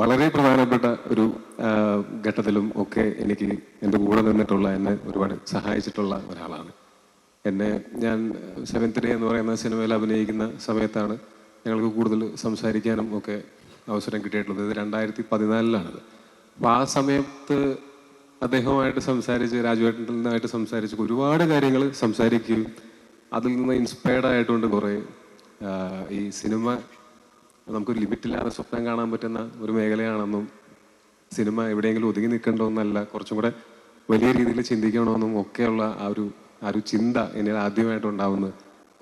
വളരെ പ്രധാനപ്പെട്ട ഒരു ഘട്ടത്തിലും ഒക്കെ എനിക്ക് എന്റെ കൂടെ നിന്നിട്ടുള്ള എന്നെ ഒരുപാട് സഹായിച്ചിട്ടുള്ള ഒരാളാണ്. എന്നെ ഞാൻ സെവൻത് ഡേ എന്ന് പറയുന്ന സിനിമയിൽ അഭിനയിക്കുന്ന സമയത്താണ് ഞങ്ങൾക്ക് കൂടുതൽ സംസാരിക്കാനും ഒക്കെ അവസരം കിട്ടിയിട്ടുള്ളത്. ഇത് രണ്ടായിരത്തി പതിനാലിലാണത് അപ്പോൾ ആ സമയത്ത് അദ്ദേഹവുമായിട്ട് സംസാരിച്ച് രാജുവേട്ടനായിട്ട് സംസാരിച്ച് ഒരുപാട് കാര്യങ്ങൾ സംസാരിക്കുകയും അതിൽ നിന്ന് ഇൻസ്പയർഡ് ആയിട്ടുണ്ട് കുറേ ഈ സിനിമ നമുക്കൊരു ലിമിറ്റില്ലാതെ സ്വപ്നം കാണാൻ പറ്റുന്ന ഒരു മേഖലയാണെന്നും സിനിമ എവിടെയെങ്കിലും ഒതുങ്ങി നിൽക്കേണ്ടതെന്നല്ല കുറച്ചും കൂടെ വലിയ രീതിയിൽ ചിന്തിക്കണമെന്നും ഒക്കെയുള്ള ആ ഒരു ആ ഒരു ചിന്ത എന്നിൽ ആദ്യമായിട്ടുണ്ടാവുന്ന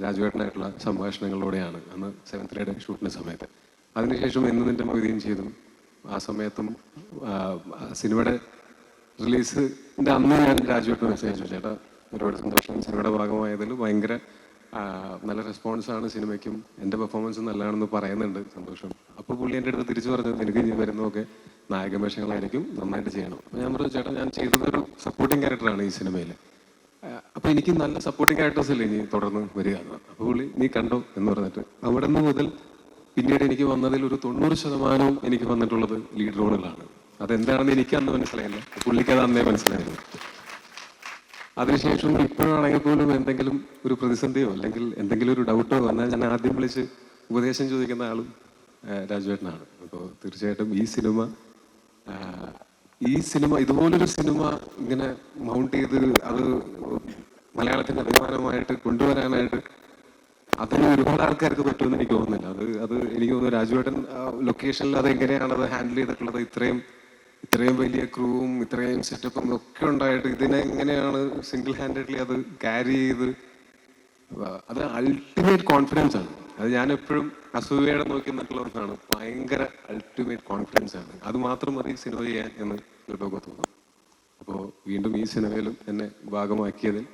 രാജുവേട്ടനായിട്ടുള്ള സംഭാഷണങ്ങളിലൂടെയാണ് അന്ന് സെവൻത് ഗ്രേഡ് ഷൂട്ടിന്റെ സമയത്ത്. അതിനുശേഷം എന്ന് നിന്റെ മൊയ്തീൻ ചെയ്തു. ആ സമയത്തും സിനിമയുടെ റിലീസിന്റെ അന്ന് ഞാൻ രാജുവേട്ടന് മെസ്സേജ് ചേട്ടാ ഒരുപാട് സന്തോഷം. സിനിമയുടെ ഭാഗമായതിൽ ഭയങ്കര നല്ല റെസ്പോൺസാണ് സിനിമയ്ക്കും. എന്റെ പെർഫോമൻസ് നല്ലതാണെന്ന് പറയുന്നുണ്ട് സന്തോഷം. അപ്പോൾ പുള്ളി എന്റെ അടുത്ത് തിരിച്ചു പറഞ്ഞു എനിക്ക് ഇനി വരുന്നതൊക്കെ നായകവേഷങ്ങളായിരിക്കും നന്നായിട്ട് ചെയ്യണം. അപ്പോൾ ഞാൻ പറഞ്ഞു ചേട്ടാ ഞാൻ ചെയ്തതൊരു സപ്പോർട്ടിങ് ക്യാരക്ടറാണ് ഈ സിനിമയിൽ അപ്പോൾ എനിക്ക് നല്ല സപ്പോർട്ടിങ് ക്യാരക്ടേഴ്സ് അല്ലേ ഇനി തുടർന്ന് വരിക അപ്പോൾ പുള്ളി നീ കണ്ടോ? എന്ന് പറഞ്ഞിട്ട്. അവിടെ നിന്ന് മുതൽ പിന്നീട് എനിക്ക് വന്നതിൽ ഒരു തൊണ്ണൂറ് ശതമാനവും എനിക്ക് വന്നിട്ടുള്ളത് ലീഡ് റോളുകളാണ് അതെന്താണെന്ന് എനിക്ക് അന്ന് മനസ്സിലായില്ല. പുള്ളിക്ക് അത് അന്നേ മനസ്സിലായിരുന്നു അതിനുശേഷം ഇപ്പോഴാണെങ്കിൽ പോലും എന്തെങ്കിലും ഒരു പ്രതിസന്ധിയോ അല്ലെങ്കിൽ എന്തെങ്കിലും ഒരു ഡൗട്ടോ വന്നാൽ ഞാൻ ആദ്യം വിളിച്ച് ഉപദേശം ചോദിക്കുന്ന ആളും രാജുവേട്ടനാണ്. അപ്പോൾ തീർച്ചയായിട്ടും ഈ സിനിമ ഈ സിനിമ ഇതുപോലൊരു സിനിമ ഇങ്ങനെ മൗണ്ട് ചെയ്ത് അത് മലയാളത്തിന്റെ അഭിമാനമായിട്ട് കൊണ്ടുവരാനായിട്ട് അതിന് ഒരുപാട് ആൾക്കാർക്ക് പറ്റുമെന്ന് എനിക്ക് തോന്നുന്നില്ല. അത് അത് എനിക്ക് തോന്നുന്നു രാജുവേട്ടൻ ലൊക്കേഷനിൽ അത് എങ്ങനെയാണ് അത് ഹാൻഡിൽ ചെയ്തിട്ടുള്ളത് ഇത്രയും ഇത്രയും വലിയ ക്രൂവും ഇത്രയും സെറ്റപ്പും ഒക്കെ ഉണ്ടായിട്ട് ഇതിനെ എങ്ങനെയാണ് സിംഗിൾ ഹാൻഡഡ്ലി അത് ക്യാരി ചെയ്ത്? അത് അൾട്ടിമേറ്റ് കോൺഫിഡൻസ് ആണ്. അത് ഞാൻ എപ്പോഴും അസൂയയുടെ നോക്കി നിന്നിട്ടുള്ളവർക്കാണ് ഭയങ്കര അൾട്ടിമേറ്റ് കോൺഫിഡൻസ് ആണ്. അത് മാത്രം മതി സിനിമ ചെയ്യാൻ എന്ന് ചിലപ്പോൾ തോന്നും. അപ്പോൾ വീണ്ടും ഈ സിനിമയിലും എന്നെ ഭാഗമാക്കിയതിൽ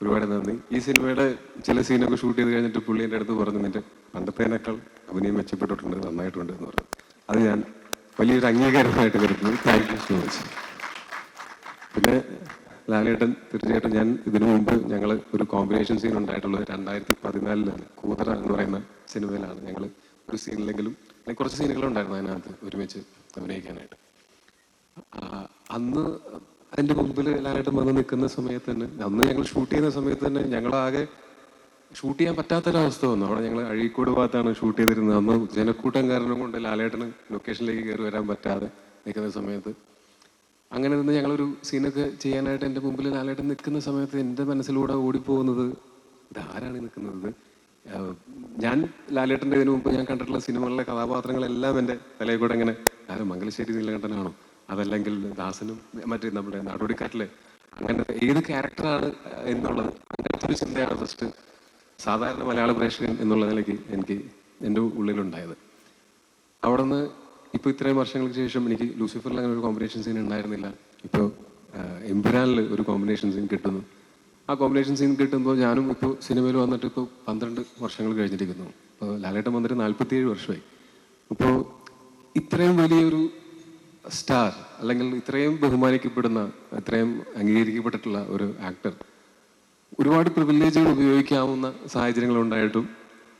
ഒരുപാട് നന്ദി. ഈ സിനിമയുടെ ചില സീനൊക്കെ ഷൂട്ട് ചെയ്ത് കഴിഞ്ഞിട്ട് പുള്ളി എന്റെ അടുത്ത് പറഞ്ഞു നിന്റെ പണ്ടത്തേനേക്കാൾ അഭിനയം മെച്ചപ്പെട്ടിട്ടുണ്ട് നന്നായിട്ടുണ്ട് എന്ന് പറഞ്ഞു. അത് ഞാൻ വലിയൊരു അംഗീകാരമായിട്ട് കരുതുന്നു താങ്ക് യു സോ മച്ച് പിന്നെ ലാലേട്ടൻ തീർച്ചയായിട്ടും ഞാൻ ഇതിനു മുമ്പ് ഞങ്ങൾ ഒരു കോമ്പിനേഷൻ സീൻ ഉണ്ടായിട്ടുള്ളത് രണ്ടായിരത്തി പതിനാലിലാണ് കൂതറ എന്ന് പറയുന്ന സിനിമയിലാണ് ഞങ്ങൾ ഒരു സീനിലെങ്കിലും കുറച്ച് സീനുകളുണ്ടായിരുന്നു അതിനകത്ത് ഒരുമിച്ച് അഭിനയിക്കാനായിട്ട്. അന്ന് അതിന്റെ മുമ്പിൽ ലാലേട്ടൻ വന്ന് നിൽക്കുന്ന സമയത്ത് തന്നെ അന്ന് ഞങ്ങൾ ഷൂട്ട് ചെയ്യുന്ന സമയത്ത് തന്നെ ഞങ്ങളാകെ ഷൂട്ട് ചെയ്യാൻ പറ്റാത്തൊരവസ്ഥ വന്നു. അവിടെ ഞങ്ങൾ അഴീക്കോട് ഭാഗത്താണ് ഷൂട്ട് ചെയ്തിരുന്നത്. അന്ന് ജനക്കൂട്ടം കാരണം കൊണ്ട് ലാലേട്ടന് ലൊക്കേഷനിലേക്ക് കയറി വരാൻ പറ്റാതെ നിൽക്കുന്ന സമയത്ത്. അങ്ങനെ നിന്ന് ഞങ്ങളൊരു സീനൊക്കെ ചെയ്യാനായിട്ട് എന്റെ മുമ്പിൽ ലാലേട്ടൻ നിൽക്കുന്ന സമയത്ത് എന്റെ മനസ്സിലൂടെ ഓടിപ്പോകുന്നത് ഇതാരാണ് നിൽക്കുന്നത്? ഞാൻ ലാലേട്ടന്റെ ഇതിനു മുമ്പ് ഞാൻ കണ്ടിട്ടുള്ള സിനിമകളിലെ കഥാപാത്രങ്ങളെല്ലാം എന്റെ തലയിൽ കൂടെ ഇങ്ങനെ ആരും മംഗലശ്ശേരി നീലകണ്ഠനാണോ? അതല്ലെങ്കിൽ ദാസനും മറ്റേ നമ്മുടെ നാടോടിക്കാറ്റിലെ അങ്ങനത്തെ ഏത് ക്യാരക്ടറാണ് എന്നുള്ളത് അങ്ങനത്തെ ഒരു ചിന്തയാണ് ഫസ്റ്റ് സാധാരണ മലയാള പ്രേക്ഷകൻ എന്നുള്ള നിലയ്ക്ക് എനിക്ക് എന്റെ ഉള്ളിലുണ്ടായത്. അവിടെ നിന്ന് ഇപ്പോൾ ഇത്രയും വർഷങ്ങൾക്ക് ശേഷം എനിക്ക് ലൂസിഫറിൽ അങ്ങനെ ഒരു കോമ്പിനേഷൻ സീൻ ഉണ്ടായിരുന്നില്ല. ഇപ്പോൾ എംപുരാനിൽ ഒരു കോമ്പിനേഷൻ സീൻ കിട്ടുന്നു. ആ കോമ്പിനേഷൻ സീൻ കിട്ടുമ്പോൾ ഞാനും ഇപ്പോൾ സിനിമയിൽ വന്നിട്ട് ഇപ്പോൾ പന്ത്രണ്ട് വർഷങ്ങൾ കഴിഞ്ഞിരിക്കുന്നു. ഇപ്പോൾ ലാലേട്ടൻ വന്നിട്ട് നാൽപ്പത്തിയേഴ് വർഷമായി. അപ്പോൾ ഇത്രയും വലിയൊരു സ്റ്റാർ അല്ലെങ്കിൽ ഇത്രയും ബഹുമാനിക്കപ്പെടുന്ന ഇത്രയും അംഗീകരിക്കപ്പെട്ടിട്ടുള്ള ഒരു ആക്ടർ ഒരുപാട് പ്രിവിലേജുകൾ ഉപയോഗിക്കാവുന്ന സാഹചര്യങ്ങൾ ഉണ്ടായിട്ടും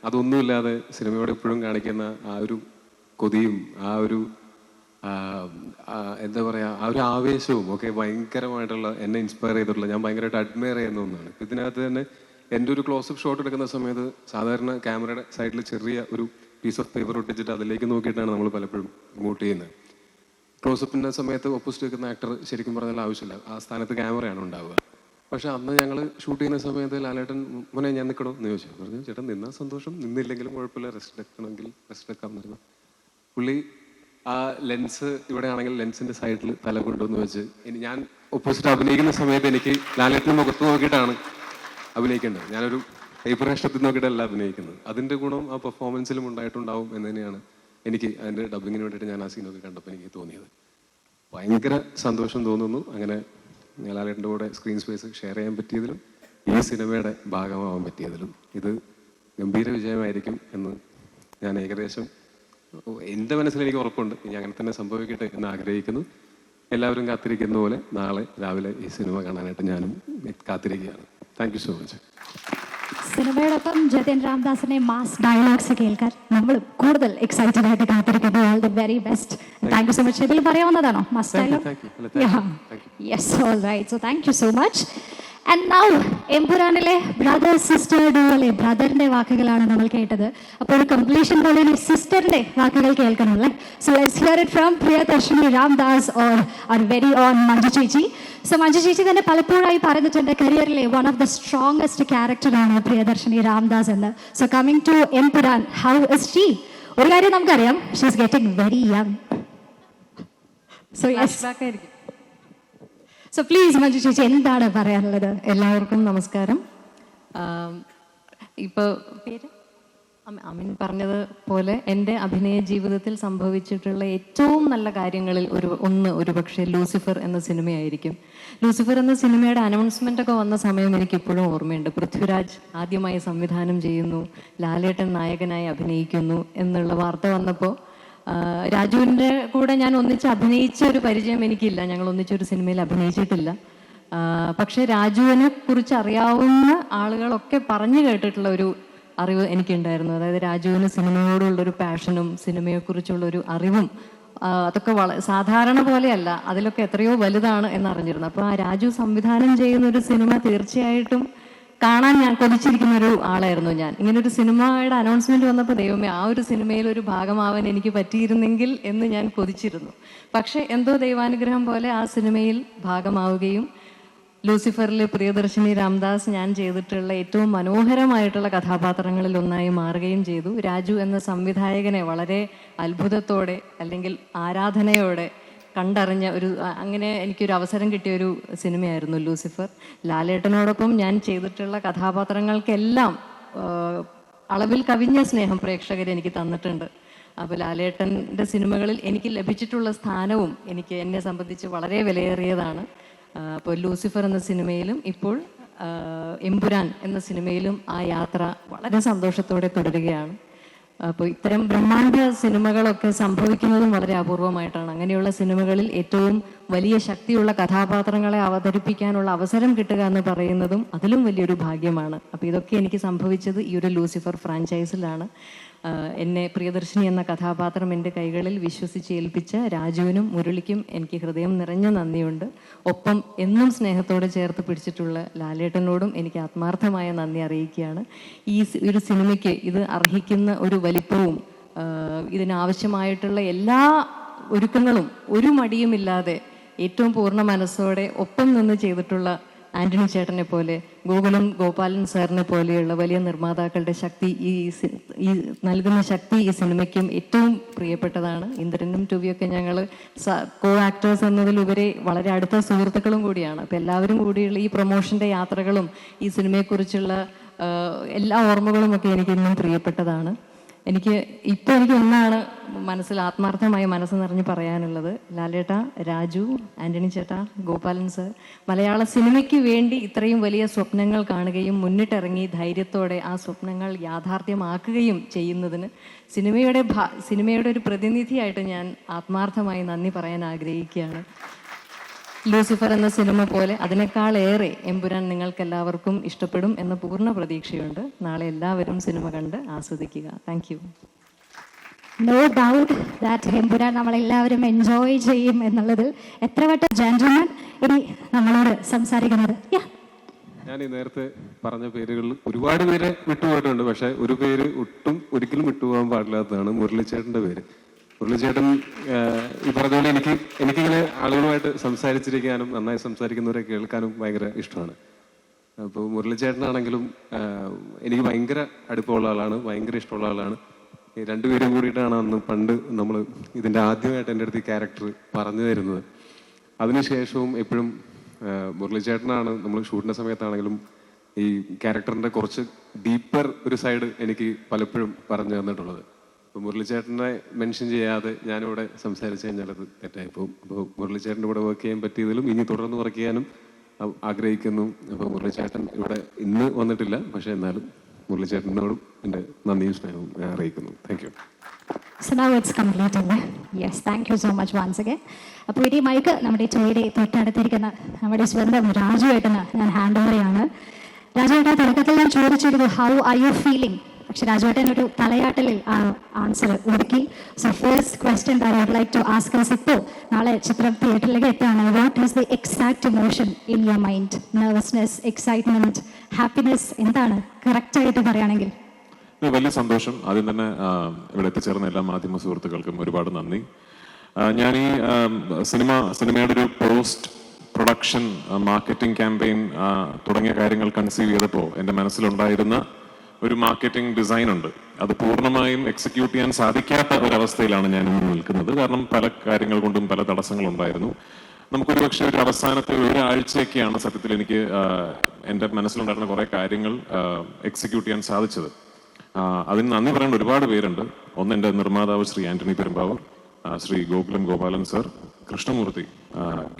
അതൊന്നുമില്ലാതെ സിനിമയോട് എപ്പോഴും കാണിക്കുന്ന ആ ഒരു കൊതിയും ആ ഒരു എന്താ പറയുക ആ ഒരു ആവേശവും ഒക്കെ ഭയങ്കരമായിട്ടുള്ള എന്നെ ഇൻസ്പയർ ചെയ്തിട്ടുള്ള ഞാൻ ഭയങ്കരമായിട്ട് അഡ്മയർ ചെയ്യുന്ന ഒന്നാണ്. ഇപ്പം ഇതിനകത്ത് തന്നെ എന്റെ ഒരു ക്ലോസപ്പ് ഷോട്ട് എടുക്കുന്ന സമയത്ത് സാധാരണ ക്യാമറയുടെ സൈഡിൽ ചെറിയ ഒരു പീസ് ഓഫ് പേപ്പർ ഒട്ടിച്ചിട്ട് അതിലേക്ക് നോക്കിയിട്ടാണ് നമ്മൾ പലപ്പോഴും ഇങ്ങോട്ട് ചെയ്യുന്നത്. ക്ലോസപ്പിന്റെ സമയത്ത് ഓപ്പോസിറ്റ് വെക്കുന്ന ആക്ടർ ശരിക്കും പറഞ്ഞാൽ ആവശ്യമില്ല. ആ സ്ഥാനത്ത് ക്യാമറയാണ് ഉണ്ടാവുക. പക്ഷെ അന്ന് ഞങ്ങൾ ഷൂട്ട് ചെയ്യുന്ന സമയത്ത് ലാലേട്ടൻ മോനെ ഞാൻ നിൽക്കണോ എന്ന് ചോദിച്ചു. പറഞ്ഞു ചേട്ടൻ നിന്നാൽ സന്തോഷം നിന്നില്ലെങ്കിലും കുഴപ്പമില്ല. റെസ്റ്റ് എടുക്കണമെങ്കിൽ റെസ്റ്റ് എടുക്കാമെന്നിരുന്നു പുള്ളി ആ ലെൻസ് ഇവിടെ ആണെങ്കിൽ ലെൻസിന്റെ സൈഡിൽ തല കൊണ്ടുവന്ന് വെച്ച് ഇനി ഞാൻ ഓപ്പോസിറ്റ് അഭിനയിക്കുന്ന സമയത്ത് എനിക്ക് ലാലേട്ടന്റെ മുഖത്ത് നോക്കിയിട്ടാണ് അഭിനയിക്കേണ്ടത്. ഞാനൊരു പേപ്പർ നോക്കിയിട്ടല്ല അഭിനയിക്കുന്നത്. അതിന്റെ ഗുണം ആ പെർഫോമൻസിലും ഉണ്ടായിട്ടുണ്ടാവും എന്ന് തന്നെയാണ് എനിക്ക് അതിന്റെ ഡബിങ്ങിന് വേണ്ടിയിട്ട് ഞാൻ ആ സീനൊക്കെ കണ്ടപ്പോൾ എനിക്ക് തോന്നിയത്. ഭയങ്കര സന്തോഷം തോന്നുന്നു. അങ്ങനെ ലാലേട്ടന്റെ കൂടെ സ്ക്രീൻ സ്പേസ് ഷെയർ ചെയ്യാൻ പറ്റിയതിലും ഈ സിനിമയുടെ ഭാഗമാവാൻ പറ്റിയതിലും ഇത് ഗംഭീര വിജയമായിരിക്കും എന്ന് ഞാൻ ഏകദേശം എന്റെ മനസ്സിൽ എനിക്ക് ഉറപ്പുണ്ട്. ഇനി അങ്ങനെ തന്നെ സംഭവിക്കട്ടെ എന്ന് ആഗ്രഹിക്കുന്നു. എല്ലാവരും കാത്തിരിക്കുന്ന പോലെ നാളെ രാവിലെ ഈ സിനിമ കാണാനായിട്ട് ഞാനും കാത്തിരിക്കുകയാണ്. താങ്ക് സോ മച്ച് സിനിമയോടൊപ്പം ജതിൻ രാംദാസിനെ മാസ് ഡയലോഗ്സ് കേൾക്കാൻ. നമ്മൾ കൂടുതൽ എക്സൈറ്റഡ് ആയിട്ട് കാത്തിരിക്കുന്നു. All the very best thank you so much ഇതിൽ പറയാവുന്നതാണോ? Must yes all right so thank you so much and now എംപുരാനിലെ brother sister ഡുവലെ ബ്രദറിന്റെ വാക്കുകളാണ് നമ്മൾ കേട്ടത്. അപ്പോൾ ഒരു കംപ്ലീഷൻ പോലെ ഒരു സിസ്റ്ററിന്റെ വാക്കുകൾ കേൾക്കണമല്ലേ so let's hear it from Priyadarshini Ramdas or our very own Manju ചേച്ചി. സോ മഞ്ജു ചേച്ചി തന്നെ പലപ്പോഴായി പറഞ്ഞിട്ടുണ്ട് കരിയറിലെ വൺ ഓഫ് ദ സ്ട്രോങ്സ്റ്റ് ക്യാരക്ടറാണ് പ്രിയദർശിനി രാംദാസ് എന്ന്. So coming to Empuraan how is she ഒരു കാര്യം നമുക്കറിയാം she is getting very young so yes ആയിരിക്കും. സോ പ്ലീസ് മഞ്ജു ചേച്ചി എന്താണ് പറയാനുള്ളത്? എല്ലാവർക്കും നമസ്കാരം. ഇപ്പോൾ പേര്? അമ- അമിൻ പറഞ്ഞത് പോലെ എന്റെ അഭിനയ ജീവിതത്തിൽ സംഭവിച്ചിട്ടുള്ള ഏറ്റവും നല്ല കാര്യങ്ങളിൽ ഒരു ഒന്ന് ഒരുപക്ഷെ ലൂസിഫർ എന്ന സിനിമയായിരിക്കും. ലൂസിഫർ എന്ന സിനിമയുടെ അനൗൺസ്മെന്റ് ഒക്കെ വന്ന സമയം എനിക്ക് ഇപ്പോഴും ഓർമ്മയുണ്ട്. പൃഥ്വിരാജ് ആദ്യമായി സംവിധാനം ചെയ്യുന്നു ലാലേട്ടൻ നായകനായി അഭിനയിക്കുന്നു എന്നുള്ള വാർത്ത വന്നപ്പോൾ രാജുവിന്റെ കൂടെ ഞാൻ ഒന്നിച്ച് അഭിനയിച്ച ഒരു പരിചയം എനിക്കില്ല. ഞങ്ങൾ ഒന്നിച്ചൊരു സിനിമയിൽ അഭിനയിച്ചിട്ടില്ല. പക്ഷേ രാജുവിനെ കുറിച്ച് അറിയാവുന്ന ആളുകളൊക്കെ പറഞ്ഞു കേട്ടിട്ടുള്ള ഒരു അറിവ് എനിക്കുണ്ടായിരുന്നു. അതായത് രാജുവിന് സിനിമയോടുള്ള ഒരു പാഷനും സിനിമയെക്കുറിച്ചുള്ള ഒരു അറിവും അതൊക്കെ വള സാധാരണ പോലെയല്ല അതിലൊക്കെ എത്രയോ വലുതാണ് എന്നറിഞ്ഞിരുന്നു. അപ്പോൾ ആ രാജു സംവിധാനം ചെയ്യുന്ന ഒരു സിനിമ തീർച്ചയായിട്ടും കാണാൻ ഞാൻ കൊതിച്ചിരിക്കുന്ന ഒരു ആളായിരുന്നു ഞാൻ. ഇങ്ങനെ ഒരു സിനിമയുടെ അനൗൺസ്മെന്റ് വന്നപ്പോൾ ദൈവമേ ആ ഒരു സിനിമയിൽ ഒരു ഭാഗമാവാൻ എനിക്ക് പറ്റിയിരുന്നെങ്കിൽ എന്ന് ഞാൻ കൊതിച്ചിരുന്നു. പക്ഷേ എന്തോ ദൈവാനുഗ്രഹം പോലെ ആ സിനിമയിൽ ഭാഗമാവുകയും ലൂസിഫറിലെ പ്രിയദർശിനി രാംദാസ് ഞാൻ ചെയ്തിട്ടുള്ള ഏറ്റവും മനോഹരമായിട്ടുള്ള കഥാപാത്രങ്ങളിൽ ഒന്നായി മാറുകയും ചെയ്തു. രാജു എന്ന സംവിധായകനെ വളരെ അത്ഭുതത്തോടെ അല്ലെങ്കിൽ ആരാധനയോടെ കണ്ടറിഞ്ഞ ഒരു അങ്ങനെ എനിക്കൊരു അവസരം കിട്ടിയ ഒരു സിനിമയായിരുന്നു ലൂസിഫർ. ലാലേട്ടനോടൊപ്പം ഞാൻ ചെയ്തിട്ടുള്ള കഥാപാത്രങ്ങൾക്കെല്ലാം അളവിൽ കവിഞ്ഞ സ്നേഹം പ്രേക്ഷകർ എനിക്ക് തന്നിട്ടുണ്ട്. അപ്പോൾ ലാലേട്ടന്റെ സിനിമകളിൽ എനിക്ക് ലഭിച്ചിട്ടുള്ള സ്ഥാനവും എനിക്ക് എന്നെ സംബന്ധിച്ച് വളരെ വിലയേറിയതാണ്. അപ്പോൾ ലൂസിഫർ എന്ന സിനിമയിലും ഇപ്പോൾ എമ്പുരാൻ എന്ന സിനിമയിലും ആ യാത്ര വളരെ സന്തോഷത്തോടെ തുടരുകയാണ്. അപ്പോൾ ഇത്തരം ബ്രഹ്മാണ്ഡ സിനിമകളൊക്കെ സംഭവിക്കുന്നതും വളരെ അപൂർവമായിട്ടാണ്. അങ്ങനെയുള്ള സിനിമകളിൽ ഏറ്റവും വലിയ ശക്തിയുള്ള കഥാപാത്രങ്ങളെ അവതരിപ്പിക്കാനുള്ള അവസരം കിട്ടുക എന്ന് പറയുന്നതും അതിലും വലിയൊരു ഭാഗ്യമാണ്. അപ്പോൾ ഇതൊക്കെ എനിക്ക് സംഭവിച്ചത് ഈ ഒരു ലൂസിഫർ ഫ്രാഞ്ചൈസിലാണ്. എന്നെ പ്രിയദർശിനി എന്ന കഥാപാത്രം എന്റെ കൈകളിൽ വിശ്വസിച്ച് ഏൽപ്പിച്ച രാജുവിനും മുരളിക്കും എനിക്ക് ഹൃദയം നിറഞ്ഞ നന്ദിയുണ്ട്. ഒപ്പം എന്നും സ്നേഹത്തോടെ ചേർത്ത് പിടിച്ചിട്ടുള്ള ലാലേട്ടനോടും എനിക്ക് ആത്മാർത്ഥമായ നന്ദി അറിയിക്കുകയാണ്. ഈ ഒരു സിനിമയ്ക്ക് ഇത് അർഹിക്കുന്ന ഒരു വലിപ്പവും ഇതിനാവശ്യമായിട്ടുള്ള എല്ലാ ഒരുക്കങ്ങളും ഒരു മടിയുമില്ലാതെ ഏറ്റവും പൂർണ മനസ്സോടെ ഒപ്പം നിന്ന് ചെയ്തിട്ടുള്ള ആന്റണി ചേട്ടനെ പോലെ ഗോകുലം ഗോപാലൻ സാറിനെ പോലെയുള്ള വലിയ നിർമ്മാതാക്കളുടെ ശക്തി ഈ ഈ നൽകുന്ന ശക്തി ഈ സിനിമയ്ക്കും ഏറ്റവും പ്രിയപ്പെട്ടതാണ്. ഇന്ദ്രനും ടുവിയൊക്കെ ഞങ്ങൾ കോ ആക്ടേഴ്സ് എന്നതിലുപരി വളരെ അടുത്ത സുഹൃത്തുക്കളും കൂടിയാണ്. അപ്പോൾ എല്ലാവരും കൂടിയുള്ള ഈ പ്രൊമോഷന്റെ യാത്രകളും ഈ സിനിമയെക്കുറിച്ചുള്ള എല്ലാ ഓർമ്മകളും ഒക്കെ എനിക്ക് ഇന്നും പ്രിയപ്പെട്ടതാണ്. എനിക്ക് ഇപ്പോൾ എനിക്ക് ഒന്നാണ് മനസ്സിൽ ആത്മാർത്ഥമായി മനസ്സ് നിറഞ്ഞ് പറയാനുള്ളത്. ലാലേട്ട രാജു ആന്റണി ചേട്ട ഗോപാലൻ സർ. മലയാള സിനിമയ്ക്ക് വേണ്ടി ഇത്രയും വലിയ സ്വപ്നങ്ങൾ കാണുകയും മുന്നിട്ടിറങ്ങി ധൈര്യത്തോടെ ആ സ്വപ്നങ്ങൾ യാഥാർത്ഥ്യമാക്കുകയും ചെയ്യുന്നതിന് സിനിമയുടെ സിനിമയുടെ ഒരു പ്രതിനിധിയായിട്ട് ഞാൻ ആത്മാർത്ഥമായി നന്ദി പറയാൻ ആഗ്രഹിക്കുകയാണ്. ലൂസിഫർ എന്ന സിനിമ പോലെ അതിനേക്കാളേറെ എമ്പുരാൻ നിങ്ങൾക്ക് എല്ലാവർക്കും ഇഷ്ടപ്പെടും എന്ന പൂർണ പ്രതീക്ഷയുണ്ട്. നാളെ എല്ലാവരും സിനിമ കണ്ട് ആസ്വദിക്കുക. Thank you no doubt that Empuraan നമ്മളെല്ലാവരും എൻജോയ് ചെയ്യും എന്നുള്ളതിൽ എത്ര വട്ടം ജെന്റിൽമാൻ ഇനി നമ്മളോട് സംസാരിക്കുന്നത്? ഞാൻ ഈ നേരത്തെ പറഞ്ഞ പേരുകളിൽ ഒരുപാട് പേരെ വിട്ടുപോയിട്ടുണ്ട്. പക്ഷെ ഒരു പേര് ഒട്ടും ഒരിക്കലും വിട്ടുപോകാൻ പാടില്ലാത്തതാണ് മുരളിച്ചേട്ടന്റെ പേര്. മുരളിച്ചേട്ടൻ ആഹ്, ഈ പറഞ്ഞ പോലെ എനിക്ക് എനിക്കിങ്ങനെ ആളുകളുമായിട്ട് സംസാരിച്ചിരിക്കാനും നന്നായി സംസാരിക്കുന്നവരെ കേൾക്കാനും ഭയങ്കര ഇഷ്ടമാണ്. അപ്പോൾ മുരളിച്ചേട്ടനാണെങ്കിലും എനിക്ക് ഭയങ്കര അടുപ്പമുള്ള ആളാണ് ഭയങ്കര ഇഷ്ടമുള്ള ആളാണ്. ഈ രണ്ടുപേരും കൂടിയിട്ടാണ് അന്ന് പണ്ട് നമ്മൾ ഇതിന്റെ ആദ്യമായിട്ട് എന്റെ അടുത്ത് ഈ ക്യാരക്ടർ പറഞ്ഞു തരുന്നത്. അതിനുശേഷവും എപ്പോഴും മുരളിച്ചേട്ടനാണ് നമ്മൾ ഷൂട്ടിന്റെ സമയത്താണെങ്കിലും ഈ ക്യാരക്ടറിന്റെ കുറച്ച് ഡീപ്പർ ഒരു സൈഡ് എനിക്ക് പലപ്പോഴും പറഞ്ഞു തന്നിട്ടുള്ളത്. അപ്പോൾ മുരളിച്ചേട്ടനെ മെൻഷൻ ചെയ്യാതെ ഞാനിവിടെ സംസാരിച്ചു കഴിഞ്ഞാൽ അത് തെറ്റായി പോകും. അപ്പോൾ മുരളിച്ചേട്ടന്റെ കൂടെ വർക്ക് ചെയ്യാൻ പറ്റിയതിലും ഇനി തുടർന്ന് വർക്ക് ചെയ്യാനും ആഗ്രഹിക്കുന്നു. അപ്പോൾ മുരളിച്ചേട്ടൻ ഇവിടെ ഇന്ന് വന്നിട്ടില്ല. പക്ഷെ എന്നാലും മുരളിച്ചേട്ടനോടും എന്റെ നന്ദിയും സ്നേഹവും ഞാൻ അറിയിക്കുന്നു. Thank you So now it's complete അല്ലേ yes thank you so much once again അപ്പോൾ ഇനി മൈക്ക് നമ്മുടെ ചോയുടെ തൊട്ടടുത്തിരിക്കുന്ന നമ്മുടെ സ്വന്തം രാജുവേട്ടന് ഞാൻ ഹാൻഡ് ഓവർ ചെയ്യാണ്. രാജുവേട്ടൻ തുടക്കത്തിൽ ഞാൻ ചോദിച്ചിരുന്നു ഹൗ ആർ യു ഫീലിംഗ് പക്ഷെ രാജുവേട്ടൻ ഒരു തലയാട്ടലിൽ ആൻസർ ഒതുക്കി. So first question I would like to ask us ഇപ്പോൾ നാളെ ചിത്രം തിയേറ്ററിലേക്ക് എത്തുകയാണ്. What is the exact emotion in your mind nervousness excitement happiness എന്താണ്? കറക്റ്റ് ആയിട്ട് പറയുകയാണെങ്കിൽ. വലിയ സന്തോഷം. ആദ്യം തന്നെ ഇവിടെ എത്തിച്ചേർന്ന എല്ലാ മാധ്യമ സുഹൃത്തുക്കൾക്കും ഒരുപാട് നന്ദി. ഞാൻ ഈ സിനിമ സിനിമയുടെ ഒരു പോസ്റ്റ് പ്രൊഡക്ഷൻ മാർക്കറ്റിംഗ് ക്യാമ്പയിൻ തുടങ്ങിയ കാര്യങ്ങൾ കൺസീവ് ചെയ്തപ്പോൾ എന്റെ മനസ്സിലുണ്ടായിരുന്ന ഒരു മാർക്കറ്റിംഗ് ഡിസൈൻ ഉണ്ട്. അത് പൂർണമായും എക്സിക്യൂട്ട് ചെയ്യാൻ സാധിക്കാത്ത ഒരവസ്ഥയിലാണ് ഞാൻ ഇന്ന് നിൽക്കുന്നത്. കാരണം പല കാര്യങ്ങൾ കൊണ്ടും പല തടസ്സങ്ങളുണ്ടായിരുന്നു. നമുക്കൊരു പക്ഷേ ഒരു അവസാനത്തെ ഒരാഴ്ചയൊക്കെയാണ് സത്യത്തിൽ എനിക്ക് എന്റെ മനസ്സിലുണ്ടായിരുന്ന കുറേ കാര്യങ്ങൾ എക്സിക്യൂട്ട് ചെയ്യാൻ സാധിച്ചത്. അതിന് നന്ദി പറയേണ്ട ഒരുപാട് പേരുണ്ട്. ഒന്ന് എന്റെ നിർമ്മാതാവ് ശ്രീ ആന്റണി പെരുമ്പാവൂർ ശ്രീ ഗോകുലം ഗോപാലൻ സർ കൃഷ്ണമൂർത്തി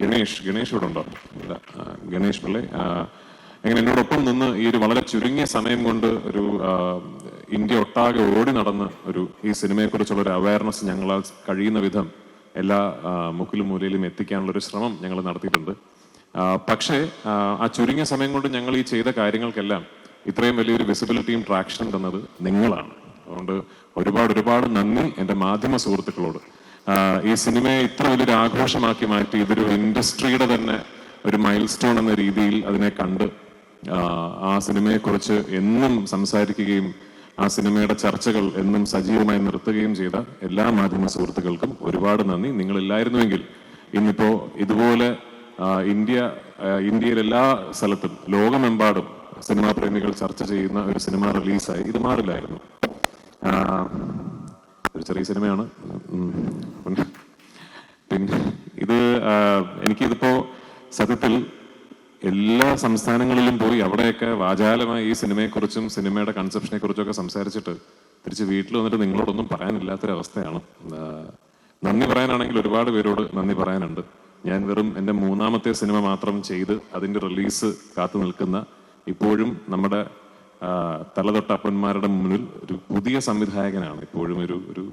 ഗണേഷ് ഗണേഷ് ഇവിടെ ഉണ്ടോ? ഗണേഷ് പിള്ളെ അങ്ങനെ എന്നോടൊപ്പം നിന്ന് ഈ ഒരു വളരെ ചുരുങ്ങിയ സമയം കൊണ്ട് ഒരു ഇന്ത്യ ഒട്ടാകെ ഓടി നടന്ന് ഒരു ഈ സിനിമയെക്കുറിച്ചുള്ള ഒരു അവയർനെസ് ഞങ്ങളാൽ കഴിയുന്ന വിധം എല്ലാ മുക്കിലും മൂലയിലും എത്തിക്കാനുള്ള ഒരു ശ്രമം ഞങ്ങൾ നടത്തിയിട്ടുണ്ട്. പക്ഷേ ആ ചുരുങ്ങിയ സമയം കൊണ്ട് ഞങ്ങൾ ഈ ചെയ്ത കാര്യങ്ങൾക്കെല്ലാം ഇത്രയും വലിയൊരു വിസിബിലിറ്റിയും ട്രാക്ഷനും തന്നത് നിങ്ങളാണ്. അതുകൊണ്ട് ഒരുപാട് ഒരുപാട് നന്ദി എന്റെ മാധ്യമ സുഹൃത്തുക്കളോട്. ഈ സിനിമയെ ഇത്ര വലിയൊരു ആഘോഷമാക്കി മാറ്റി ഇതൊരു ഇൻഡസ്ട്രിയുടെ തന്നെ ഒരു മൈൽ സ്റ്റോൺ എന്ന രീതിയിൽ അതിനെ കണ്ട് ആ, സിനിമയെക്കുറിച്ച് എന്നും സംസാരിക്കുകയും ആ സിനിമയുടെ ചർച്ചകൾ എന്നും സജീവമായി നിർത്തുകയും ചെയ്ത എല്ലാ മാധ്യമ സുഹൃത്തുക്കൾക്കും ഒരുപാട് നന്ദി. നിങ്ങളില്ലായിരുന്നുവെങ്കിൽ ഇന്നിപ്പോ ഇതുപോലെ ഇന്ത്യ ഇന്ത്യയിലെല്ലാ സ്ഥലത്തും ലോകമെമ്പാടും സിനിമാ പ്രേമികൾ ചർച്ച ചെയ്യുന്ന ഒരു സിനിമ റിലീസായി ഇത് മാറില്ലായിരുന്നു. ഒരു ചെറിയ സിനിമയാണ്. പിന്നെ ഇത് എനിക്കിതിപ്പോ സത്യത്തിൽ എല്ലാ സംസ്ഥാനങ്ങളിലും പോയി അവിടെയൊക്കെ വാചാലമായി ഈ സിനിമയെക്കുറിച്ചും സിനിമയുടെ കൺസെപ്ഷനെ കുറിച്ചും ഒക്കെ സംസാരിച്ചിട്ട് തിരിച്ച് വീട്ടിൽ വന്നിട്ട് നിങ്ങളോടൊന്നും പറയാനില്ലാത്തൊരവസ്ഥയാണ്. നന്ദി പറയാനാണെങ്കിൽ ഒരുപാട് പേരോട് നന്ദി പറയാനുണ്ട്. ഞാൻ വെറും എന്റെ മൂന്നാമത്തെ സിനിമ മാത്രം ചെയ്ത് അതിന്റെ റിലീസ് കാത്തു നിൽക്കുന്ന ഇപ്പോഴും നമ്മുടെ തലതൊട്ടപ്പന്മാരുടെ മുന്നിൽ ഒരു പുതിയ സംവിധായകനാണ്. ഇപ്പോഴും ഒരു ഒരു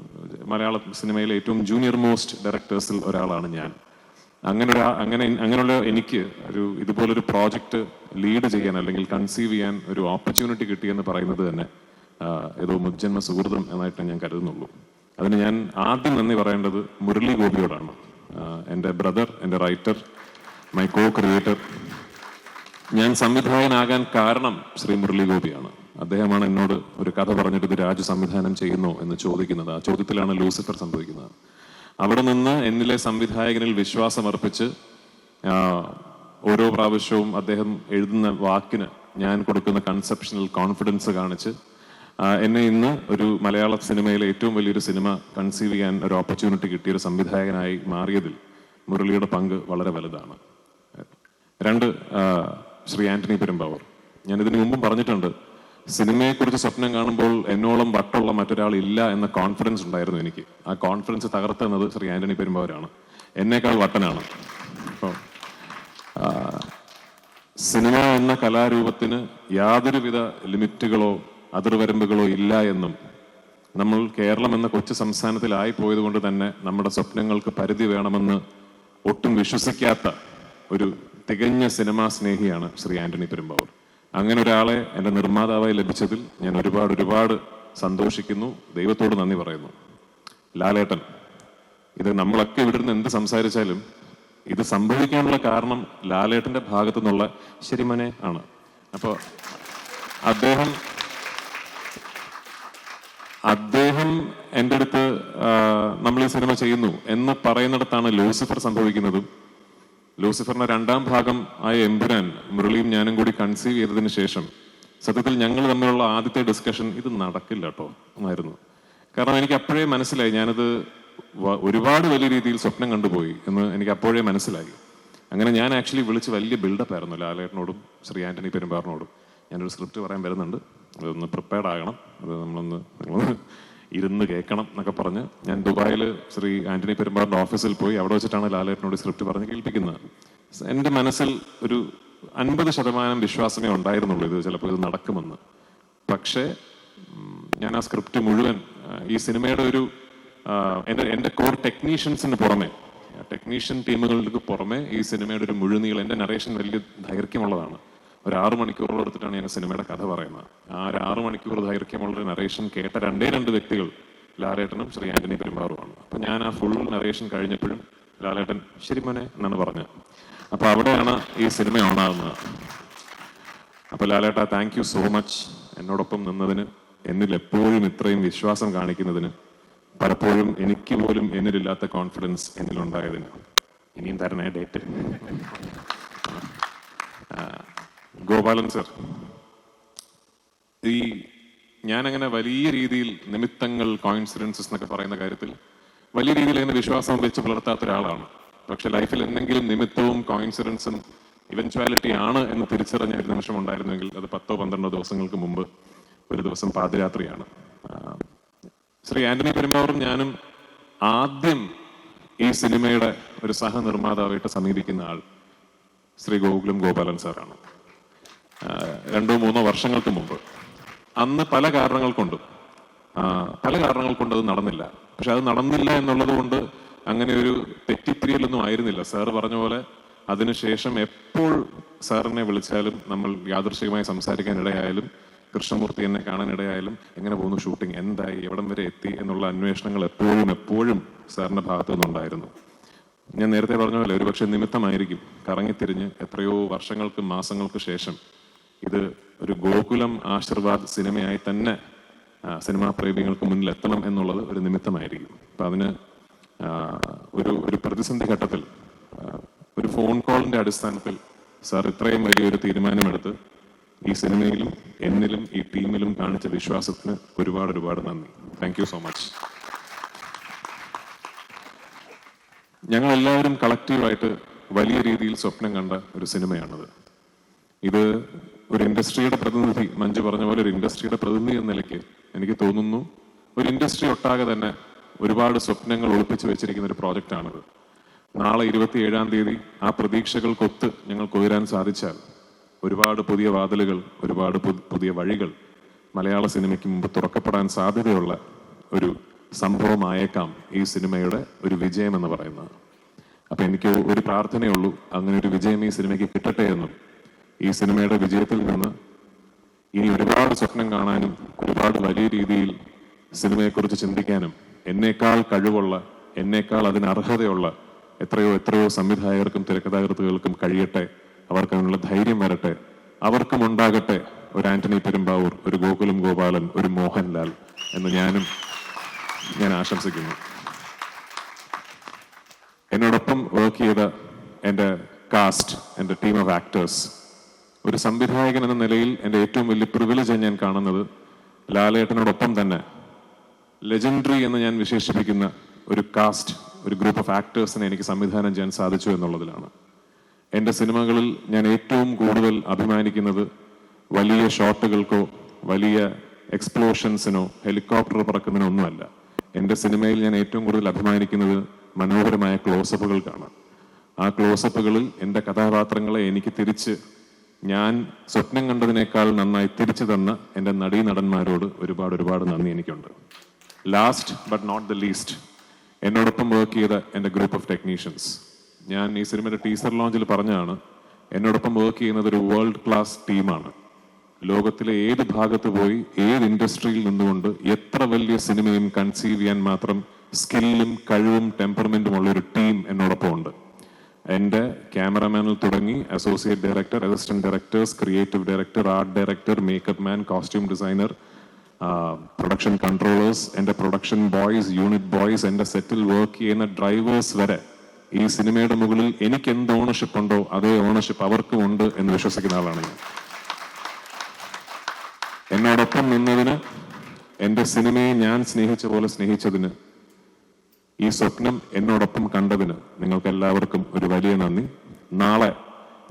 മലയാള സിനിമയിലെ ഏറ്റവും ജൂനിയർ മോസ്റ്റ് ഡയറക്ടേഴ്സിൽ ഒരാളാണ് ഞാൻ. അങ്ങനെ ഒരു അങ്ങനെ അങ്ങനെയുള്ള എനിക്ക് ഒരു ഇതുപോലൊരു പ്രോജക്റ്റ് ലീഡ് ചെയ്യാൻ അല്ലെങ്കിൽ കൺസീവ് ചെയ്യാൻ ഒരു ഓപ്പർച്യൂണിറ്റി കിട്ടിയെന്ന് പറയുന്നത് തന്നെ ഏതോ മുജ്ജന്മ സുഹൃതം എന്നായിട്ട് ഞാൻ കരുതുന്നുള്ളൂ. അതിന് ഞാൻ ആദ്യം നന്ദി പറയേണ്ടത് മുരളി ഗോപിയോടാണ് എന്റെ ബ്രദർ എന്റെ റൈറ്റർ മൈ കോ ക്രിയേറ്റർ ഞാൻ സംവിധായകനാകാൻ കാരണം ശ്രീ മുരളി ഗോപിയാണ് അദ്ദേഹമാണ് എന്നോട് ഒരു കഥ പറഞ്ഞിട്ട് ഇത് രാജു സംവിധാനം ചെയ്യുന്നു എന്ന് ചോദിക്കുന്നത്. ആ ചോദ്യത്തിലാണ് ലൂസിഫർ സംഭവിക്കുന്നത്. അവിടെ നിന്ന് എന്നിലെ സംവിധായകനിൽ വിശ്വാസമർപ്പിച്ച് ഓരോ പ്രാവശ്യവും അദ്ദേഹം എഴുതുന്ന വാക്കിന് ഞാൻ കൊടുക്കുന്ന കൺസെപ്ഷനിൽ കോൺഫിഡൻസ് കാണിച്ച് എന്നെ ഇന്ന് ഒരു മലയാള സിനിമയിലെ ഏറ്റവും വലിയൊരു സിനിമ കൺസീവ് ചെയ്യാൻ ഒരു ഓപ്പർച്യൂണിറ്റി കിട്ടിയ ഒരു സംവിധായകനായി മാറിയതിൽ മുരളിയുടെ പങ്ക് വളരെ വലുതാണ്. രണ്ട് ശ്രീ ആന്റണി പെരുമ്പാവൂർ. ഞാൻ ഇതിനു മുമ്പും പറഞ്ഞിട്ടുണ്ട് സിനിമയെക്കുറിച്ച് സ്വപ്നം കാണുമ്പോൾ എന്നോളം വട്ടുള്ള മറ്റൊരാൾ ഇല്ല എന്ന കോൺഫിഡൻസ് ഉണ്ടായിരുന്നു എനിക്ക്. ആ കോൺഫിഡൻസ് തകർത്തുന്നത് ശ്രീ ആന്റണി പെരുമ്പാവൂരാണ്. എന്നേക്കാൾ വട്ടനാണ്. അപ്പോൾ സിനിമ എന്ന കലാരൂപത്തിന് യാതൊരുവിധ ലിമിറ്റുകളോ അതിർവരമ്പുകളോ ഇല്ല എന്നും നമ്മൾ കേരളം എന്ന കൊച്ചു സംസ്ഥാനത്തിലായി പോയത് കൊണ്ട് തന്നെ നമ്മുടെ സ്വപ്നങ്ങൾക്ക് പരിധി വേണമെന്ന് ഒട്ടും വിശ്വസിക്കാത്ത ഒരു തികഞ്ഞ സിനിമാ സ്നേഹിയാണ് ശ്രീ ആന്റണി പെരുമ്പാവൂർ. അങ്ങനെ ഒരാളെ എന്റെ നിർമ്മാതാവായി ലഭിച്ചതിൽ ഞാൻ ഒരുപാട് ഒരുപാട് സന്തോഷിക്കുന്നു. ദൈവത്തോട് നന്ദി പറയുന്നു. ലാലേട്ടൻ ഇത് നമ്മളൊക്കെ ഇവിടെ നിന്ന് എന്ത് സംസാരിച്ചാലും ഇത് സംഭവിക്കാനുള്ള കാരണം ലാലേട്ടന്റെ ഭാഗത്തു നിന്നുള്ള ശരിമനെ ആണ്. അപ്പോൾ അദ്ദേഹം അദ്ദേഹം എന്റെ അടുത്ത് നമ്മൾ ഈ സിനിമ ചെയ്യുന്നു എന്ന് പറയുന്നിടത്താണ് ലൂസിഫർ സംഭവിക്കുന്നതും. ലൂസിഫറിന്റെ രണ്ടാം ഭാഗം ആയ എമ്പുരാൻ മുരളിയും ഞാനും കൂടി കൺസീവ് ചെയ്തതിന് ശേഷം സത്യത്തിൽ ഞങ്ങൾ തമ്മിലുള്ള ആദ്യത്തെ ഡിസ്കഷൻ ഇത് നടക്കില്ല കേട്ടോ എന്നായിരുന്നു. കാരണം എനിക്ക് അപ്പോഴേ മനസ്സിലായി ഞാനത് ഒരുപാട് വലിയ രീതിയിൽ സ്വപ്നം കണ്ടുപോയി എന്ന് എനിക്ക് അപ്പോഴേ മനസ്സിലായി. അങ്ങനെ ഞാൻ ആക്ച്വലി വിളിച്ച് വലിയ ബിൽഡപ്പ് ആയിരുന്നു ലാലേട്ടനോടും ശ്രീ ആന്റണി പെരുമ്പാറിനോടും. ഞാനൊരു സ്ക്രിപ്റ്റ് പറയാൻ വരുന്നുണ്ട്. അതൊന്ന് പ്രിപ്പയർഡ് ആകണം. അത് നമ്മളൊന്ന് നിങ്ങളൊന്ന് ഇരുന്ന് കേൾക്കണം എന്നൊക്കെ പറഞ്ഞ് ഞാൻ ദുബായിൽ ശ്രീ ആന്റണി പെരുമ്പാറിന്റെ ഓഫീസിൽ പോയി അവിടെ വെച്ചിട്ടാണ് ലാലേട്ടനോട് സ്ക്രിപ്റ്റ് പറഞ്ഞ് കേൾപ്പിക്കുന്നത്. എന്റെ മനസ്സിൽ ഒരു അൻപത് ശതമാനം വിശ്വാസമേ ഉണ്ടായിരുന്നുള്ളൂ ഇത് ചിലപ്പോൾ ഇത് നടക്കുമെന്ന്. പക്ഷേ ഞാൻ ആ സ്ക്രിപ്റ്റ് മുഴുവൻ ഈ സിനിമയുടെ ഒരു എന്റെ എന്റെ കോർ ടെക്നീഷ്യൻസിന് പുറമെ ടെക്നീഷ്യൻ ടീമുകൾക്ക് പുറമെ ഈ സിനിമയുടെ ഒരു മുഴുനീളം എന്റെ നറേഷൻ വലിയ ദൈർഘ്യമുള്ളതാണ്. ഒരു ആറ് മണിക്കൂറോളം എടുത്തിട്ടാണ് ഞാൻ സിനിമയുടെ കഥ പറയുന്നത്. ആ ഒരു ആറ് മണിക്കൂർ ദൈർഘ്യമുള്ള നറേഷൻ കേട്ട രണ്ടേ രണ്ട് വ്യക്തികൾ ലാലേട്ടനും ശ്രീ ആന്റണി പെരുമാറുമാണ് അപ്പൊ ഞാൻ ആ ഫുൾ നറേഷൻ കഴിഞ്ഞപ്പോഴും ലാലേട്ടൻ ശരി മോനെ എന്നാണ് പറഞ്ഞത്. അപ്പൊ അവിടെയാണ് ഈ സിനിമ ഓണാകുന്നത് അപ്പൊ ലാലേട്ട താങ്ക് യു സോ മച്ച് എന്നോടൊപ്പം നിന്നതിന് എന്നിൽ എപ്പോഴും ഇത്രയും വിശ്വാസം കാണിക്കുന്നതിന് പലപ്പോഴും എനിക്ക് പോലും എന്നിലില്ലാത്ത കോൺഫിഡൻസ് എന്നിലുണ്ടായതിന്. ഇനിയും തരണേ ഡേറ്റ്. ഗോപാലൻ സർ ഈ ഞാനങ്ങനെ വലിയ രീതിയിൽ നിമിത്തങ്ങൾ കോയിൻസിഡൻസസ് എന്നൊക്കെ പറയുന്ന കാര്യത്തിൽ വലിയ രീതിയിൽ അങ്ങനെ വിശ്വാസം വെച്ച് പുലർത്താത്ത ഒരാളാണ്. പക്ഷെ ലൈഫിൽ എന്തെങ്കിലും നിമിത്തവും കോയിൻസിഡൻസും ഇവൻച്വാലിറ്റി ആണ് എന്ന് തിരിച്ചറിഞ്ഞ ഒരു നിമിഷം ഉണ്ടായിരുന്നെങ്കിൽ അത് പത്തോ പന്ത്രണ്ടോ ദിവസങ്ങൾക്ക് മുമ്പ് ഒരു ദിവസം പാതിരാത്രിയാണ്. ശ്രീ ആന്റണി പെരുമ്പാവറും ഞാനും ആദ്യം ഈ സിനിമയുടെ ഒരു സഹനിർമ്മാതാവായിട്ട് സമീപിക്കുന്ന ആൾ ശ്രീ ഗോകുലം ഗോപാലൻ സാറാണ്. രണ്ടോ മൂന്നോ വർഷങ്ങൾക്ക് മുമ്പ്. അന്ന് പല കാരണങ്ങൾ കൊണ്ടും പല കാരണങ്ങൾ കൊണ്ട് അത് നടന്നില്ല. പക്ഷെ അത് നടന്നില്ല എന്നുള്ളത് കൊണ്ട് അങ്ങനെ ഒരു തെറ്റിപ്പിരിയലൊന്നും ആയിരുന്നില്ല. സാർ പറഞ്ഞ പോലെ അതിനുശേഷം എപ്പോൾ സാറിനെ വിളിച്ചാലും നമ്മൾ യാദൃശികമായി സംസാരിക്കാൻ ഇടയായാലും കൃഷ്ണമൂർത്തി എന്നെ കാണാൻ ഇടയായാലും എങ്ങനെ പോകുന്നു ഷൂട്ടിംഗ് എന്തായി എവിടം വരെ എത്തി എന്നുള്ള അന്വേഷണങ്ങൾ എപ്പോഴും എപ്പോഴും സാറിന്റെ ഭാഗത്തു നിന്നുണ്ടായിരുന്നു. ഞാൻ നേരത്തെ പറഞ്ഞ പോലെ ഒരുപക്ഷെ നിമിത്തമായിരിക്കും കറങ്ങിത്തിരിഞ്ഞ് എത്രയോ വർഷങ്ങൾക്കും മാസങ്ങൾക്ക് ശേഷം ഇത് ഒരു ഗോകുലം ആശീർവാദ് സിനിമയായി തന്നെ സിനിമാ പ്രേമികൾക്ക് മുന്നിൽ എത്തണം എന്നുള്ളത് ഒരു നിമിത്തമായിരിക്കും. അപ്പൊ അതിന് ഒരു ഒരു പ്രതിസന്ധി ഘട്ടത്തിൽ ഒരു ഫോൺ കോളിന്റെ അടിസ്ഥാനത്തിൽ സാർ ഇത്രയും വലിയൊരു തീരുമാനമെടുത്ത് ഈ സിനിമയിലും എന്നിലും ഈ ടീമിലും കാണിച്ച വിശ്വാസത്തിന് ഒരുപാട് ഒരുപാട് നന്ദി. താങ്ക് സോ മച്ച് ഞങ്ങൾ എല്ലാവരും കളക്റ്റീവായിട്ട് വലിയ രീതിയിൽ സ്വപ്നം കണ്ട ഒരു സിനിമയാണത്. ഇത് ഒരു ഇൻഡസ്ട്രിയുടെ പ്രതിനിധി മഞ്ജു പറഞ്ഞ പോലെ ഒരു ഇൻഡസ്ട്രിയുടെ പ്രതിനിധി എന്ന നിലയ്ക്ക് എനിക്ക് തോന്നുന്നു ഒരു ഇൻഡസ്ട്രി ഒട്ടാകെ തന്നെ ഒരുപാട് സ്വപ്നങ്ങൾ ഒളിപ്പിച്ചു വെച്ചിരിക്കുന്ന ഒരു പ്രോജക്റ്റ് പ്രോജക്റ്റാണിത്. നാളെ ഇരുപത്തി ഏഴാം തീയതി ആ പ്രതീക്ഷകൾക്കൊത്ത് ഞങ്ങൾക്ക് ഉയരാൻ സാധിച്ചാൽ ഒരുപാട് പുതിയ വാതിലുകൾ ഒരുപാട് പുതിയ വഴികൾ മലയാള സിനിമയ്ക്ക് മുമ്പ് തുറക്കപ്പെടാൻ സാധ്യതയുള്ള ഒരു സംഭവമായേക്കാം ഈ സിനിമയുടെ ഒരു വിജയം എന്ന് പറയുന്നത്. അപ്പൊ എനിക്ക് ഒരു പ്രാർത്ഥനയുള്ളൂ അങ്ങനെ ഒരു വിജയം ഈ സിനിമയ്ക്ക് കിട്ടട്ടെ എന്നും. ഈ സിനിമയുടെ വിജയത്തിൽ നിന്ന് ഇനി ഒരുപാട് സ്വപ്നം കാണാനും ഒരുപാട് വലിയ രീതിയിൽ സിനിമയെക്കുറിച്ച് ചിന്തിക്കാനും എന്നേക്കാൾ കഴിവുള്ള എന്നേക്കാൾ അതിന് അർഹതയുള്ള എത്രയോ എത്രയോ സംവിധായകർക്കും തിരക്കഥാകൃത്തുകൾക്കും കഴിയട്ടെ. അവർക്ക് അതിനുള്ള ധൈര്യം വരട്ടെ. അവർക്കും ഉണ്ടാകട്ടെ ഒരു ആന്റണി പെരുമ്പാവൂർ ഒരു ഗോകുലം ഗോപാലൻ ഒരു മോഹൻലാൽ എന്ന് ഞാനും ഞാൻ ആശംസിക്കുന്നു. എന്നോടൊപ്പം വർക്ക് ചെയ്ത എന്റെ കാസ്റ്റ് എന്റെ ടീം ഓഫ് ആക്ടേഴ്സ് ഒരു സംവിധായകൻ എന്ന നിലയിൽ എന്റെ ഏറ്റവും വലിയ പ്രിവിലേജ് ഞാൻ കാണുന്നത് ലാലേട്ടനോടൊപ്പം തന്നെ ലെജൻഡറി എന്ന് ഞാൻ വിശേഷിപ്പിക്കുന്ന ഒരു കാസ്റ്റ് ഒരു ഗ്രൂപ്പ് ഓഫ് ആക്ടേഴ്സിനെ എനിക്ക് സംവിധാനം ചെയ്യാൻ സാധിച്ചു എന്നുള്ളതിലാണ്. എന്റെ സിനിമകളിൽ ഞാൻ ഏറ്റവും കൂടുതൽ അഭിമാനിക്കുന്നത് വലിയ ഷോട്ടുകൾക്കോ വലിയ എക്സ്പ്ലോഷൻസിനോ ഹെലികോപ്റ്റർ പറക്കുന്നതിനോ ഒന്നുമല്ല. എന്റെ സിനിമയിൽ ഞാൻ ഏറ്റവും കൂടുതൽ അഭിമാനിക്കുന്നത് മനോഹരമായ ക്ലോസപ്പുകൾക്കാണ് ആ ക്ലോസപ്പുകളിൽ എന്റെ കഥാപാത്രങ്ങളെ എനിക്ക് തിരിച്ച് ഞാൻ സ്വപ്നം കണ്ടതിനേക്കാൾ നന്നായി തിരിച്ചു തന്ന എന്റെ നടീ നടന്മാരോട് ഒരുപാട് ഒരുപാട് നന്ദി എനിക്കുണ്ട്. Last but not the least എന്നോടൊപ്പം വർക്ക് ചെയ്ത എന്റെ ഗ്രൂപ്പ് ഓഫ് ടെക്നീഷ്യൻസ് ഞാൻ ഈ സിനിമയുടെ ടീസർ ലോഞ്ചിൽ പറഞ്ഞാണ് എന്നോടൊപ്പം വർക്ക് ചെയ്യുന്നത് ഒരു വേൾഡ് ക്ലാസ് ടീമാണ് ലോകത്തിലെ ഏത് ഭാഗത്ത് പോയി ഏത് ഇൻഡസ്ട്രിയിൽ നിന്നുകൊണ്ട് എത്ര വലിയ സിനിമയും കൺസീവ് ചെയ്യാൻ മാത്രം സ്കില്ലും കഴിവും ടെമ്പർമെന്റും ഉള്ള ഒരു ടീം എന്നോടൊപ്പം ഉണ്ട് എന്റെ ക്യാമറമാനിൽ തുടങ്ങി associate director assistant directors creative director art director makeup man costume designer production controllers എന്റെ പ്രൊഡക്ഷൻ ബോയ്സ് യൂണിറ്റ് ബോയ്സ് എന്റെ സെറ്റിൽ വർക്ക് ചെയ്യുന്ന ഡ്രൈവേഴ്സ് വരെ ഈ സിനിമയുടെ മുകളിൽ എനിക്ക് എന്ത് ഓണർഷിപ്പ് ഉണ്ടോ അതേ ഓണർഷിപ്പ് അവർക്കും ഉണ്ട് എന്ന് വിശ്വസിക്കുന്ന ആളാണ് ഞാൻ. എന്നോടൊപ്പം നിന്നതിന് എന്റെ സിനിമയെ ഞാൻ സ്നേഹിച്ച പോലെ സ്നേഹിച്ചതിന് ഈ സ്വപ്നം എന്നോടൊപ്പം കണ്ടതിന് നിങ്ങൾക്ക് എല്ലാവർക്കും ഒരു വലിയ നന്ദി. നാളെ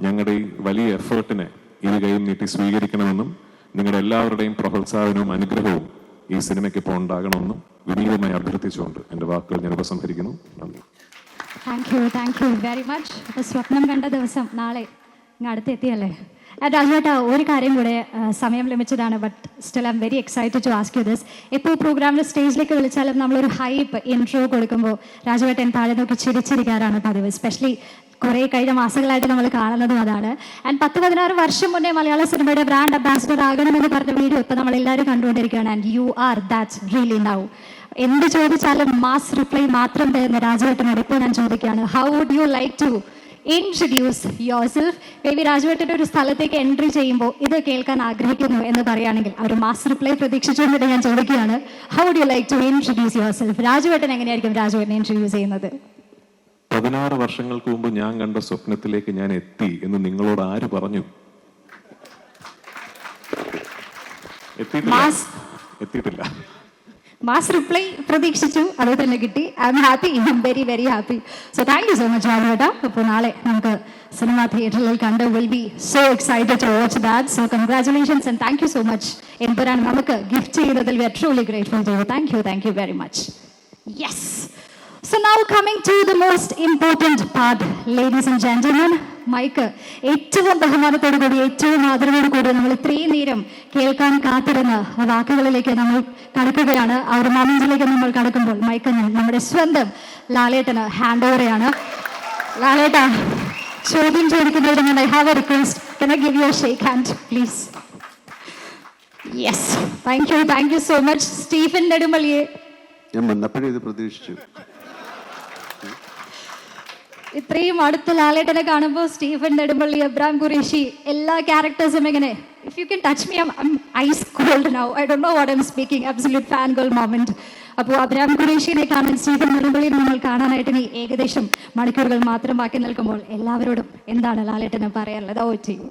ഞങ്ങളുടെ ഈ വലിയ എഫേർട്ടിനെ ഇരു കൈയും നീട്ടി സ്വീകരിക്കണമെന്നും നിങ്ങളുടെ എല്ലാവരുടെയും പ്രോത്സാഹനവും അനുഗ്രഹവും ഈ സിനിമയ്ക്ക് ഇപ്പോൾ ഉണ്ടാകണമെന്നും വിനീതമായി അഭ്യർത്ഥിച്ചുകൊണ്ട് എന്റെ വാക്കുകൾ ഞാൻ ഉപസംഹരിക്കുന്നു. നന്ദി. Thank you thank you very much സ്വപ്നം കണ്ട ദിവസം നാളെ അടുത്തെത്തിയല്ലേ? രാജുവേട്ട ഒരു കാര്യം കൂടെ സമയം ലഭിച്ചതാണ് but still I'm very excited to ask you this ഇപ്പോൾ പ്രോഗ്രാമിൽ സ്റ്റേജിലേക്ക് വിളിച്ചാലും നമ്മളൊരു ഹൈപ്പ് ഇൻട്രോ കൊടുക്കുമ്പോൾ രാജുവേട്ടൻ താഴെ നോക്കി ചിരിച്ചിരിക്കാറാണ് പതിവ്. സ്പെഷ്യലി കുറേ കഴിഞ്ഞ മാസങ്ങളായിട്ട് നമ്മൾ കാണുന്നതും അതാണ്. ആൻഡ് പത്ത് പതിനാറ് വർഷം മുന്നേ മലയാള സിനിമയുടെ ബ്രാൻഡ് അംബാസിഡർ ആകണമെന്ന് പറഞ്ഞ വീഡിയോ ഇപ്പോൾ നമ്മളെല്ലാവരും കണ്ടുകൊണ്ടിരിക്കുകയാണ്. And you are that really now എന്ത് ചോദിച്ചാലും മാസ് റിപ്ലൈ മാത്രം തരുന്ന രാജുവേട്ടനോട് ഇപ്പോൾ ഞാൻ ചോദിക്കുകയാണ് how would you like to introduce yourself be രാജുവേട്ടന്റെ ഒരു സ്ഥലത്തേക്ക് എൻട്രി ചെയ്യുമ്പോൾ ഇത് കേൾക്കാൻ ആഗ്രഹിക്കുന്നു എന്ന് പറയുകയാണെങ്കിൽ ഒരു മാസ് റിപ്ലൈ പ്രതീക്ഷിച്ചുകൊണ്ട് ഞാൻ ചോദിക്കുകയാണ്. How do like to introduce yourself രാജുവേട്ടൻ എങ്ങനെയായിരിക്കും രാജുവേട്ടനെ ഇൻട്രൊഡ്യൂസ് ചെയ്യുന്നത്? പതിനാറ് വർഷങ്ങൾക്ക് മുമ്പ് ഞാൻ കണ്ട സ്വപ്നത്തിലേക്ക് ഞാൻ എത്തി എന്ന് നിങ്ങളോട് ആര് പറഞ്ഞു? എത്തിയിട്ടില്ല. എത്തിയിട്ടില്ല. മാസ് റിപ്ലൈ പ്രതീക്ഷിച്ചു. അത് തന്നെ കിട്ടി. I am happy I am very very happy so thank you so much രാജുവേട്ട അപ്പോൾ നാളെ നമുക്ക് സിനിമ തിയേറ്ററിൽ കണ്ട് will be so excited to watch that so congratulations and thank you so much Empuraan നമുക്ക് ഗിഫ്റ്റ് ചെയ്തതിൽ we are truly grateful to thank you thank you very much yes so now coming to the most important part ladies and gentlemen mike ഏറ്റവും ബഹുമാനത്തോടു കൂടി ഏറ്റവും ആദരവോടു കൂടി നമ്മൾ ഇത്രയും നേരം കേൾക്കാൻ കാത്തിരുന്ന വാക്കുകളിലേക്ക് നമ്മൾ കടക്കുകയാണ്. ഒരു മൊമെന്റിലേക്ക് നമ്മൾ കടക്കുമ്പോൾ മൈക്ക് നമ്മുടെ സ്വന്തം ലാലേട്ടന് ഹാൻഡ് ഓവറാണ് ലാലേട്ട ചോദ്യം ചോദിക്കുന്നതിന് I have a request can I give you shake hand please yes thank you thank you so much Stephen നെടുമള്ളിയെ ഞാൻ വന്നപ്പോഴേ ഇത് പ്രതീക്ഷിച്ചു. ഇത്രയും അടുത്ത ലാലേട്ടനെ കാണുമ്പോൾ സ്റ്റീഫൻ നെടുമ്പള്ളി എബ്രാം ഖുറേഷി എല്ലാ ക്യാരക്ടേഴ്സും എങ്ങനെ if you can touch me ice cold now I don't know what I'm speaking absolute fan goal moment അപ്പോൾ അബ്രാം ഖുറേഷിനെ കാണാൻ സ്റ്റീഫൻ നെടുമ്പള്ളി നമ്മൾ കാണാനായിട്ട് ഇനി ഏകദേശം മണിക്കൂറുകൾ മാത്രം ബാക്കി നിൽക്കുമ്പോൾ എല്ലാവരോടും എന്താണ് ലാലേട്ടന് പറയാനുള്ളത്? ഓ ചെയ്യും